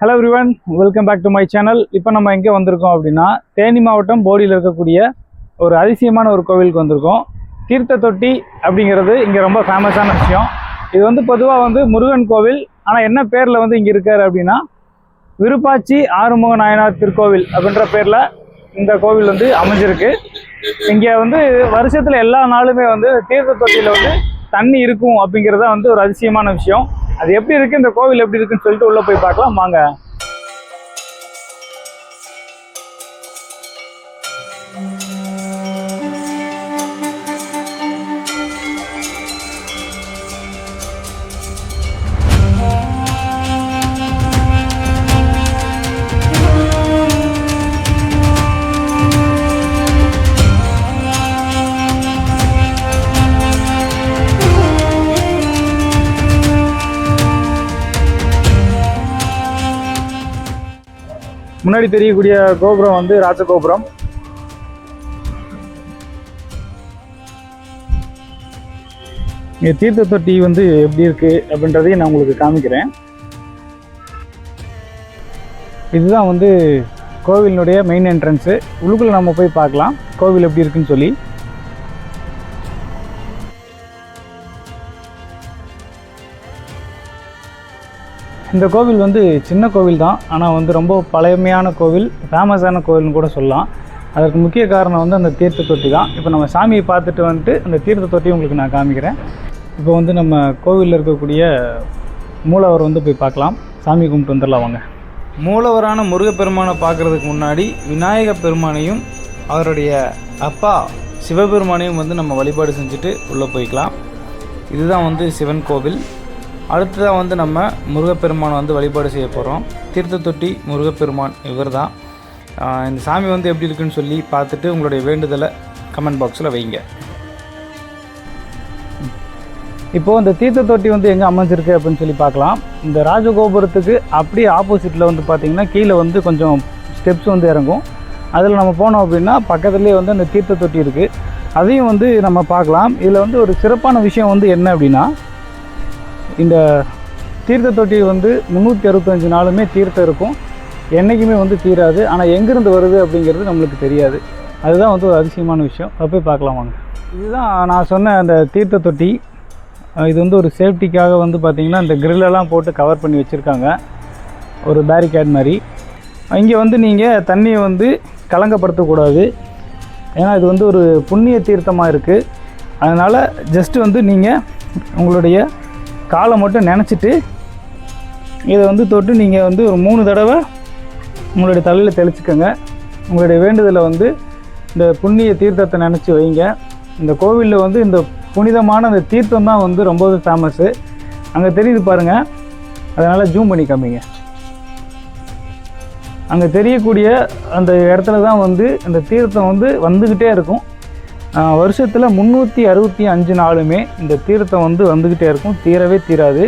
Hello everyone welcome back to my channel இப்போ நம்ம எங்கே வந்திருக்கோம் அப்படின்னா தேனி மாவட்டம் போடியில் இருக்கக்கூடிய ஒரு அதிசயமான ஒரு கோவிலுக்கு வந்திருக்கோம். தீர்த்த தொட்டி அப்படிங்கிறது இங்கே ரொம்ப ஃபேமஸான விஷயம். இது வந்து பொதுவாக வந்து முருகன் கோவில் ஆனால் என்ன பேரில் வந்து இங்கே இருக்கார் அப்படின்னா விருப்பாச்சி ஆறுமுக நாயனார் திருக்கோவில் அப்படின்ற பேரில் இந்த கோவில் வந்து அமைஞ்சிருக்கு. இங்கே வந்து வருஷத்தில் எல்லா நாளுமே வந்து தீர்த்த தொட்டியில் வந்து தண்ணி இருக்கும் அப்படிங்கிறத வந்து ஒரு அதிசயமான விஷயம். அது எப்படி இருக்கு? இந்த கோவில் எப்படி இருக்குன்னு சொல்லிட்டு உள்ள போய் பார்க்கலாம். வாங்க. முன்னாடி தெரியக்கூடிய கோபுரம் வந்து ராஜகோபுரம். இங்கே தீர்த்த தொட்டி வந்து எப்படி இருக்கு அப்படின்றதையும் நான் உங்களுக்கு காமிக்கிறேன். இதுதான் வந்து கோவிலினுடைய மெயின் என்ட்ரன்ஸு உள்ளுக்குள்ள நம்ம போய் பார்க்கலாம். கோவில் எப்படி இருக்குன்னு சொல்லி. இந்த கோவில் வந்து சின்ன கோவில் தான் ஆனால் வந்து ரொம்ப பழமையான கோவில் ஃபேமஸான கோவில்னு கூட சொல்லலாம். அதற்கு முக்கிய காரணம் வந்து அந்த தீர்த்த தொட்டி தான். இப்போ நம்ம சாமியை பார்த்துட்டு வந்துட்டு அந்த தீர்த்த தொட்டி உங்களுக்கு நான் காமிக்கிறேன். இப்போ வந்து நம்ம கோவிலில் இருக்கக்கூடிய மூலவர் வந்து போய் பார்க்கலாம். சாமி கும்பிட்டு வந்துடலாம் வாங்க. மூலவரான முருகப்பெருமானை பார்க்குறதுக்கு முன்னாடி விநாயக பெருமானையும் அவருடைய அப்பா சிவபெருமானையும் வந்து நம்ம வழிபாடு செஞ்சுட்டு உள்ளே போய்க்கலாம். இதுதான் வந்து சிவன் கோவில். அடுத்ததாக வந்து நம்ம முருகப்பெருமானை வந்து வழிபாடு செய்ய போகிறோம் தீர்த்த தொட்டி முருகப்பெருமான் இவர் தான் இந்த சாமி வந்து எப்படி இருக்குன்னு சொல்லி பார்த்துட்டு உங்களுடைய வேண்டுதலை கமெண்ட் பாக்ஸில் வைங்க. இப்போது இந்த தீர்த்த தொட்டி வந்து எங்கே அமைஞ்சிருக்கு அப்படின்னு சொல்லி பார்க்கலாம். இந்த ராஜகோபுரத்துக்கு அப்படியே ஆப்போசிட்டில் வந்து பார்த்திங்கன்னா கீழே வந்து கொஞ்சம் ஸ்டெப்ஸ் வந்து இறங்கும். அதில் நம்ம போனோம் அப்படின்னா பக்கத்துலேயே வந்து அந்த தீர்த்த தொட்டி இருக்குது அதையும் வந்து நம்ம பார்க்கலாம். இதில் வந்து ஒரு சிறப்பான விஷயம் வந்து என்ன அப்படின்னா இந்த தீர்த்த தொட்டி வந்து முந்நூற்றி அறுபத்தஞ்சு நாளுமே தீர்த்தம் இருக்கும். என்றைக்குமே வந்து தீராது. ஆனால் எங்கேருந்து வருது அப்படிங்கிறது நம்மளுக்கு தெரியாது. அதுதான் வந்து ஒரு அதிசயமான விஷயம். அதை போய் பார்க்கலாம் வாங்க. இதுதான் நான் சொன்ன அந்த தீர்த்த தொட்டி. இது வந்து ஒரு சேஃப்டிக்காக வந்து பார்த்திங்கன்னா இந்த கிரில்லெல்லாம் போட்டு கவர் பண்ணி வச்சுருக்காங்க. ஒரு பேரிகேட் மாதிரி. இங்கே வந்து நீங்கள் தண்ணியை வந்து கலங்கப்படுத்தக்கூடாது. ஏன்னா இது வந்து ஒரு புண்ணிய தீர்த்தமாக இருக்குது அதனால் ஜஸ்ட்டு வந்து நீங்கள் உங்களுடைய காலை மட்டும் நினச்சிட்டு இதை வந்து தொட்டு நீங்கள் வந்து ஒரு மூணு தடவை உங்களுடைய தலையில் தெளிச்சுக்கோங்க. உங்களுடைய வேண்டுதலை வந்து இந்த புண்ணிய தீர்த்தத்தை நினச்சி வைங்க. இந்த கோவிலில் வந்து இந்த புனிதமான அந்த தீர்த்தம் தான் வந்து ரொம்பவே ஃபேமஸ்ஸு அங்கே தெரியுது பாருங்கள் அதனால் ஜூம் பண்ணி காமிங்க. அங்கே தெரியக்கூடிய அந்த இடத்துல தான் வந்து அந்த தீர்த்தம் வந்து வந்துக்கிட்டே இருக்கும். வருஷத்தில் முந்நூற்றி அறுபத்தி அஞ்சு நாளுமே இந்த தீர்த்தம் வந்து வந்துக்கிட்டே இருக்கும். தீரவே தீராது.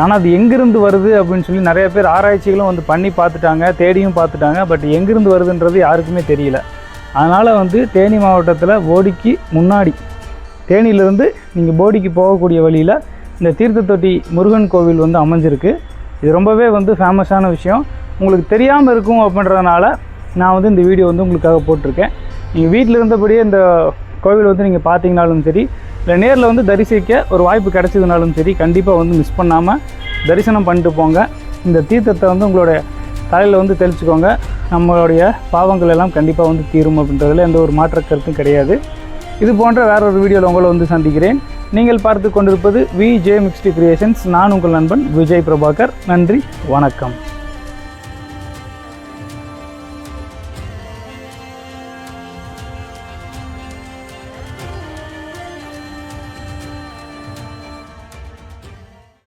ஆனால் அது எங்கேருந்து வருது அப்படின்னு சொல்லி நிறைய பேர் ஆராய்ச்சிகளும் வந்து பண்ணி பார்த்துட்டாங்க தேடியும் பார்த்துட்டாங்க. பட் எங்கிருந்து வருதுன்றது யாருக்குமே தெரியல. அதனால் வந்து தேனி மாவட்டத்தில் போடிக்கு முன்னாடி தேனியிலிருந்து நீங்கள் போடிக்கு போகக்கூடிய வழியில் இந்த தீர்த்த தொட்டி முருகன் கோவில் வந்து அமைஞ்சிருக்கு. இது ரொம்பவே வந்து ஃபேமஸான விஷயம். உங்களுக்கு தெரியாமல் இருக்கும் அப்படின்றதுனால நான் வந்து இந்த வீடியோ வந்து உங்களுக்காக போட்டிருக்கேன். நீங்கள் வீட்டில் இருந்தபடியே இந்த கோவில் வந்து நீங்கள் பார்த்தீங்கனாலும் சரி இல்லை நேரில் வந்து தரிசிக்க ஒரு வாய்ப்பு கிடைச்சதுனாலும் சரி கண்டிப்பாக வந்து மிஸ் பண்ணாமல் தரிசனம் பண்ணிட்டு போங்க. இந்த தீர்த்தத்தை வந்து உங்களுடைய தலையில் வந்து தெளிச்சுக்கோங்க. நம்மளுடைய பாவங்கள் எல்லாம் கண்டிப்பாக வந்து தீரும் அப்படின்றதுல எந்த ஒரு மாற்ற கருத்தும் கிடையாது. இது போன்ற வேற ஒரு வீடியோவில் உங்களை வந்து சந்திக்கிறேன். நீங்கள் பார்த்து கொண்டிருப்பது வி ஜே மிக்ஸ்டி கிரியேஷன்ஸ் நான் உங்கள் நண்பன் விஜய் பிரபாகர். நன்றி வணக்கம்.